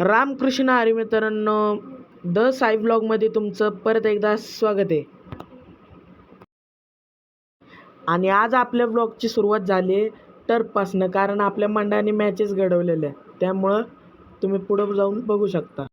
रामकृष्ण हरी मित्रांनो द साई ब्लॉगमध्ये तुमचं परत एकदा स्वागत आहे. आणि आज आपल्या ब्लॉगची सुरुवात झाली आहे टर्फपासनं कारण आपल्या मंडळाने मॅचेस घडवलेल्या आहेत. त्यामुळं तुम्ही पुढं जाऊन बघू शकता.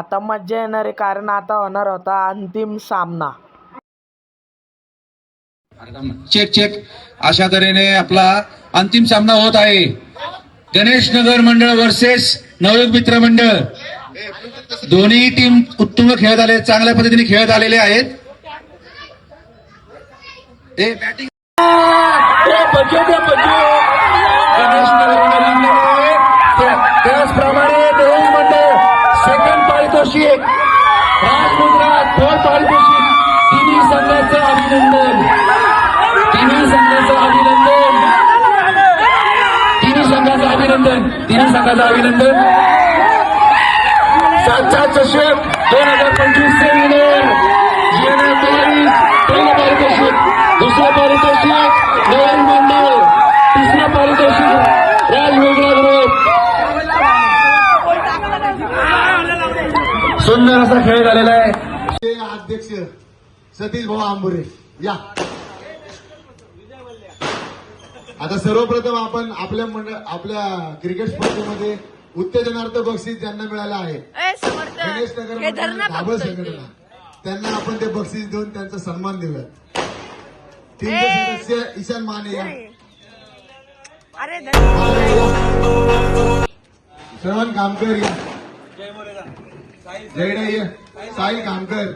आता मज्जा येणार आहे कारण आता होणार होता अंतिम सामना. Check check. अशा तऱ्हेने आपला अंतिम सामना होत आहे. गणेश नगर मंडळ वर्सेस नवयुग मित्र मंडळ. दोन्ही टीम उत्तुंग खेळत आले चांगल्या पद्धतीने खेळत आलेले आहेत. ते बॅटिंग गणेश नगर मंडळाने त्या- त्याचप्रमाणे नवयुग मंडळ सेकंड पारितोषिक राजमुद्रा थर्ड पारितोषिक तिन्ही संघाचं अभिनंदन तिन्ही संघाचं अभिनंदन तिन्ही संघाचं अभिनंदन तिन्ही संघाचं अभिनंदन. सातचा चषक दोन हजार पंचवीस चे विनर येणार बावीस पहिलं पारितोषिक दुसरं पारितोषिक नवीन मंडळ तिसरं पारितोषिक राज वेगळा ग्रुप सुंदर असा खेळ झालेला आहे. अध्यक्ष सतीश भाऊ आंबुरे या. आता सर्वप्रथम आपण आपल्या मंडळ आपल्या क्रिकेट स्पर्धेमध्ये उत्तेजनार्थ बक्षीस ज्यांना मिळालं आहे. गणेश नगर धाबळ संघटना. त्यांना आपण ते बक्षीस देऊन त्यांचा सन्मान देऊया टीमचे! सदस्य ईशान माने श्रवण कामकर या. जयडे साहिल कामकर.